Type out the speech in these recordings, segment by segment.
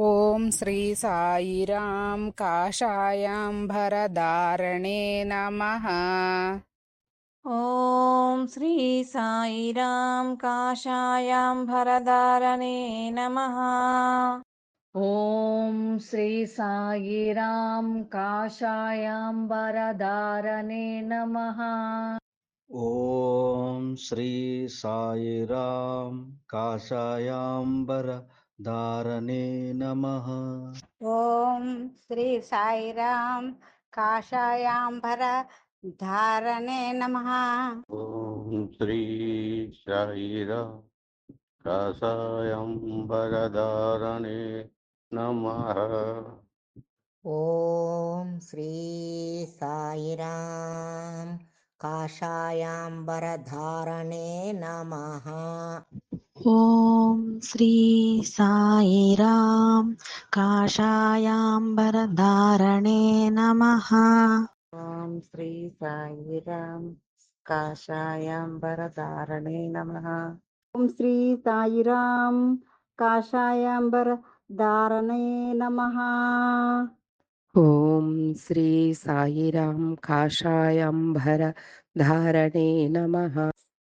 ॐ श्री साईराम काषायाम्बरधारणे नमः। ॐ श्री साईराम काषायाम्बरधारणे नमः। ॐ श्री साईराम काषायाम्बरधारणे नमः। ॐ श्री साईराम काषायाम्बर धारणे नमः। ॐ श्री साईराम काषायाम्बर धारणे नमः। ॐ श्री साईराम कासायम्बरधारणे नमः। ॐ श्री साईराम काषायाम्बरधारणे नमः। ॐ श्री साईराम काषायाम्बरधारणे नमः। ॐ श्री साईराम काषायाम्बरधारणे नमः। ॐ श्री साईराम काषायाम्बर धारणे नमः। ॐ श्री साईराम काषायाम्बर धारणे नमः।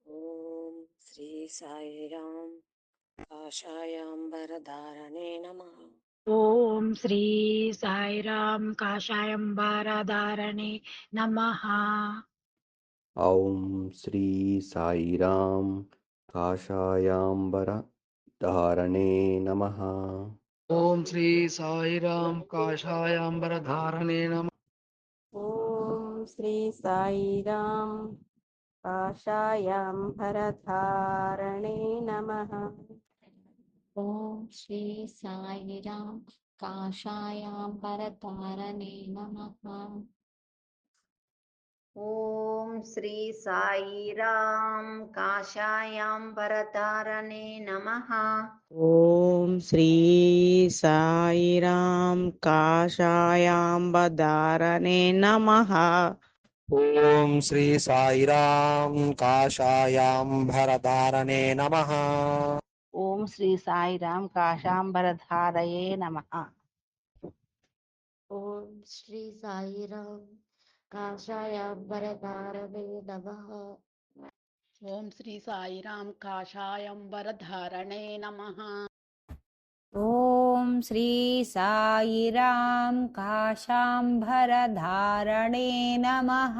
ॐ श्री साईराम काषायाम्बरधारणे नमः ॐ श्री साईराम काषायाम्बरधारणे नमः ॐ श्री साईराम काषायाम्बर धारणे नमः ॐ श्री साईराम काषायाम्बरधारणे नमः ॐ श्री साईराम काषायाम्बरधारणे नमः ॐ श्री साईराम काषायाम्बरधारणे नमः। ॐ श्री साईराम काषायाम्बरधारणे नमः। ॐ श्री साईराम काषायाम्बरधारणे नमः। ॐ श्री साईराम काषायाम्बरधारणे नमः। ॐ श्री साईराम काशाम्बरधारये नमः। ॐ श्री साईराम काषायाम्बरधारणे नमः। ॐ श्री साईराम काषायम्बरधारणे नमः। ॐ श्री साईराम काशाम्बरधारणे नमः।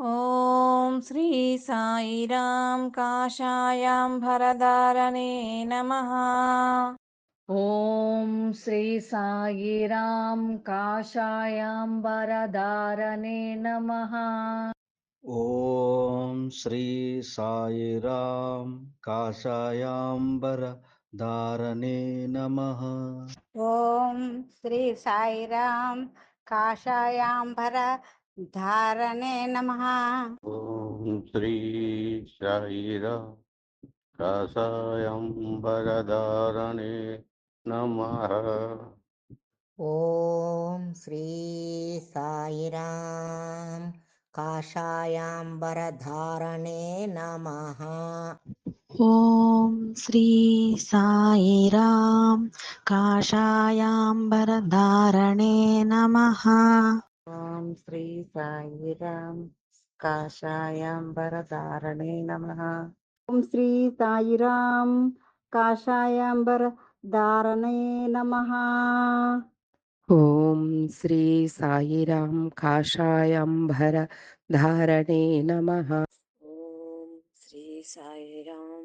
ॐ श्री साईराम काषायम्बरधारणे नमः ॐ श्री साईराम काषायाम्बरधारणे नमः ॐ श्री साईराम काषायाम्बरधारणे नमः ॐ श्री साईराम काषायाम्बरधारणे नमः ॐ श्री साईराम काषायाम्बरधारणे नमः ॐ श्री साईराम काषायाम्बर धारणे नमः ॐ श्री साईराम काषायाम्बर धारणे नमः ॐ श्री साईराम कासायम्बरधारणे नमः। ॐ श्री साईराम काषायाम्बरधारणे नमः। ॐ श्री साईराम काषायाम्बरधारणे नमः। ॐ श्री साईराम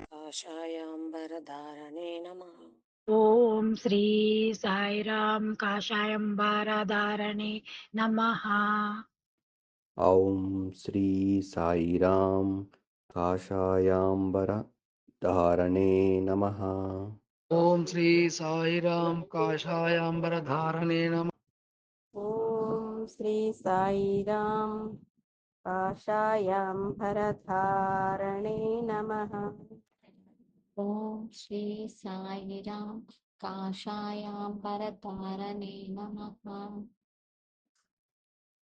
काषायाम्बरधारणे नमः। ॐ श्री साईराम काषायाम्बर धारणे नमः। ॐ श्री साईराम काषायाम्बर धारणे नमः। ॐ श्री साईराम काषायाम्बरधारणे नमः। ॐ श्री साईराम काषायाम्बरधारणे नमः। ओम श्री साईरां काषायां परतारणे नमः।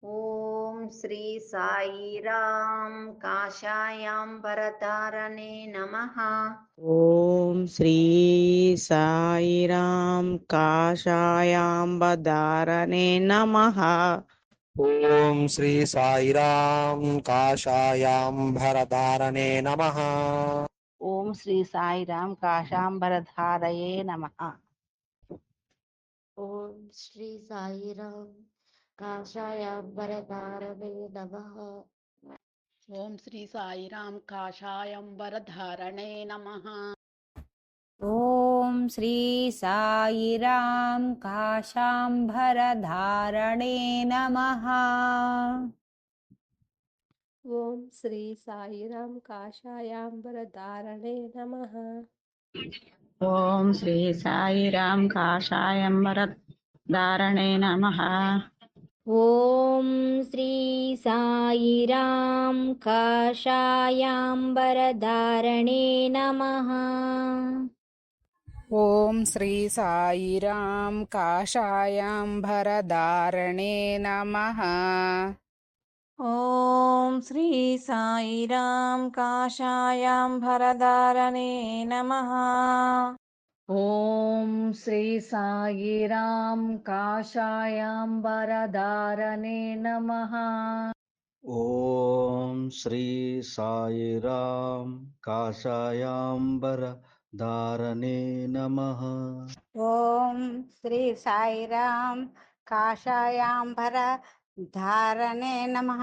ओम श्री साईरां काशायाम परतारने नमः। ओम श्री साईराम काशायाम बदारने नमः। ओम श्री साईराम काशायाम भरतारने नमः। ओम श्री साई राम काशाम्बरधारये नमः। ओम श्री साई राम काशायाम्बरधारये नमः। ओम श्री साई राम काशायाम्बरधारणे नमः। ॐ श्री साई राम काशाम्बरधारणे नमः। ఓం శ్రీ సాయిరాం కాశాంబరధారయే నమః ఓం శ్రీ సాయిరాం కాషాయాంబరధారణే నమః ఓం శ్రీ సాయిరాం కాషాయంబరధారణే నమ ॐ श्री साईराम काशाम्भरधारणे नमः ॐ श्री साईरां काशायां भरदारणे नमः ॐ श्री साईरां काशायां भरदारणे नमः ॐ श्री साईरां काशायाम्बरधारणे नमः ॐ श्री साईरां काशायाम्बर धारणे नमः।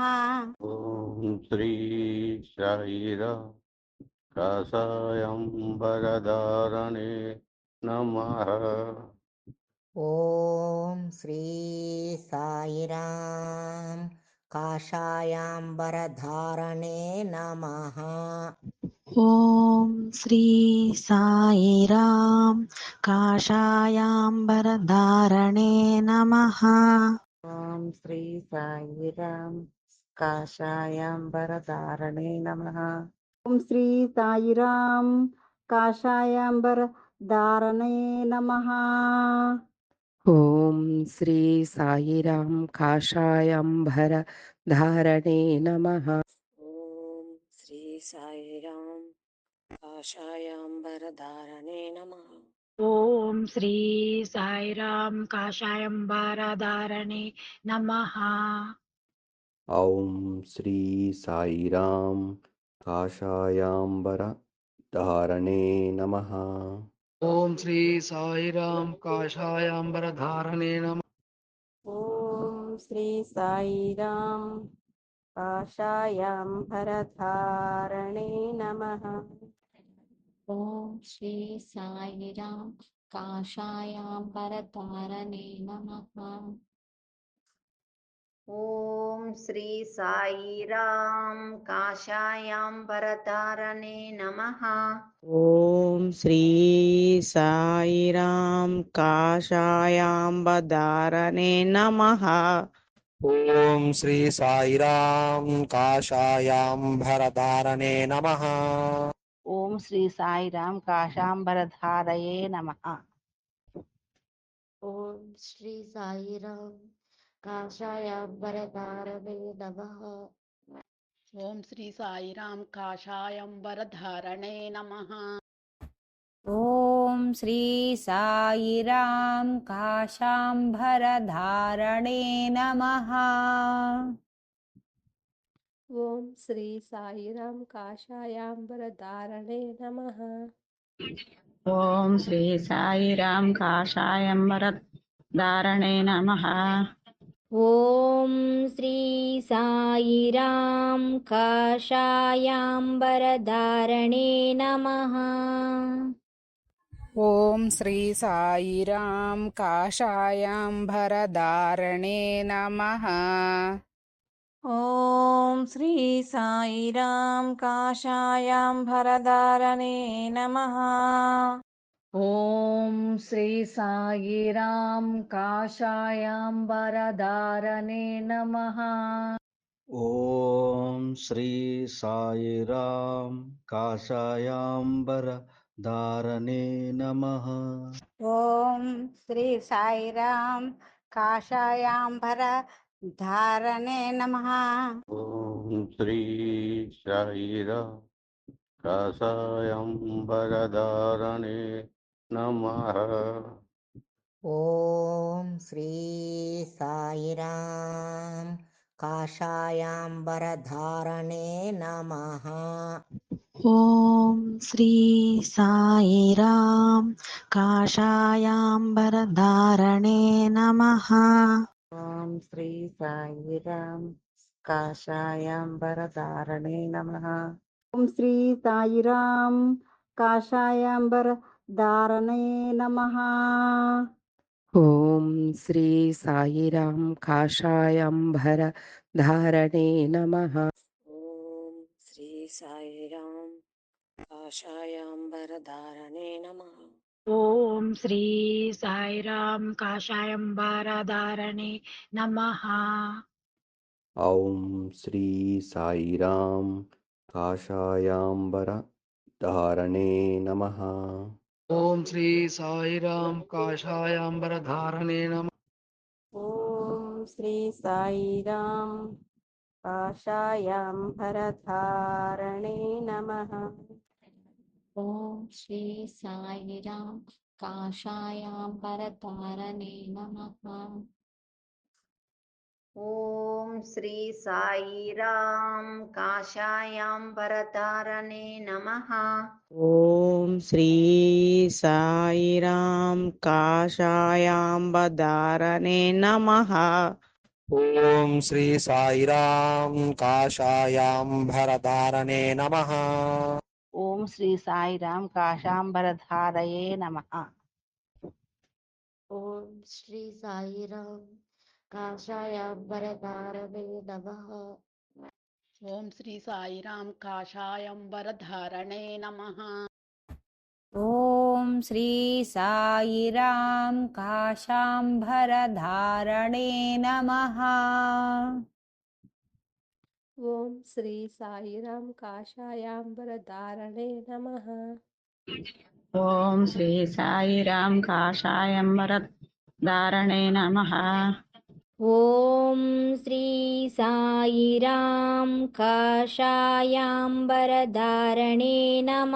ॐ श्री शैर कषायम्बरधारणे नमः। ॐ श्री साईराम काषायाम्बरधारणे नमः। ॐ श्री साईराम काषायाम्बरधारणे नमः। श्रीसाईरां काषायाम्बरधारणे नमः। ॐ श्रीसाईरां काषायाम्बरधारणे नमः। ॐ श्रीसाईरां काषायाम्बरधारणे नमः। ॐ श्रीसाईरां काषायाम्बरधारणे नमः। ఓం శ్రీ సాయిరాం కాషాయాంబరధారణే నమః. ఓం శ్రీ సాయిరాం కాషాయాంబరధారణే నమః. ఓం శ్రీ సాయిరాం కాషాయాంబరధారణే నమః. ఓం శ్రీ సాయిరాం కాషాయాంబరధారణే నమ. ॐ श्री साई राम काषायां परतारणे नमः। ॐ श्री साई राम काषायां परतारणे नमः। ॐ श्री साई राम साईराम काषायाम्बधारणे नमः। ॐ श्री साई राम साईराम काषायाम्बरधारणे नमः। ఓం శ్రీ సాయిరాం కాషాయాంబరధారణే నమ ఓం శ్రీ సాయిరాం కాషాయాంబరధారణే నమః ఓం శ్రీ సాయిరాం కాషాయాంబరధారణే నమః ॐ श्री साईराम काषायाम्बरधारणे नमः ఓం శ్రీ సాయిరాం కాషాయాంబదారనే నమః ఓం శ్రీ సాయిరాం కాషాయాంబరధారణే నమః ఓం శ్రీ సాయిరాం కాశాంబరధారయే నమః ఓం శ్రీ సాయిరాం కాషాయాంబరధారణే నమః ఓం శ్రీ సాయిరాం కాషాయంబరధారణే నమ ॐ श्री साईरां काशायां भरदारणे नमः ॐ श्री साईरां काशायां वरदारणे नमः ॐ श्री साईरां काशायाम्बर धारणे नमः ॐ श्री साईरां काशायाम्बर धारणे नमः ॐ श्री शैर कषायम्बरधारणे नमः ॐ श्री साईराम काषायाम्बरधारणे नमः ॐ श्री साईराम काषायाम्बरधारणे नमः ॐ श्री साईराम काषायाम्बरधारणे नमः। ॐ श्री साईराम काषायाम्बरधारणे नमः। ॐ श्री साईराम काषायाम्बर धारणे नमः। ॐ श्री साईराम काषायाम्बरधारणे नमः। ओम श्री साई राम साईराम काषायम्बाराधारणे नमः। ओम श्री साई साईराम काषायाम्बरधारणे नमः। ओम श्री साई साईराम काषायाम्बरधारणे नमः। ओम श्री साई साईराम काषायाम्बरधारणे नमः। ओम श्री साई राम काषायां परतारने नमः। ॐ श्री साई राम काषायां परतारने नमः। ॐ श्री साई राम साईराम बदारने नमः। ॐ श्री साई राम काषायां भरदारने नमः। ओम श्री साई राम काशांबर धारये नमः। ओम श्री साई राम काशांबर धारये नमः। ओम श्री साई राम काशांबर धारणे नमः। ఓం శ్రీ సాయిరాం కాషాయాంబరధారణే నమ. ఓం శ్రీ సాయిరాం కాషాయంబర ధారణే నమ. ఓం శ్రీ సాయిరాం కాషాయాంబరధారణే నమ.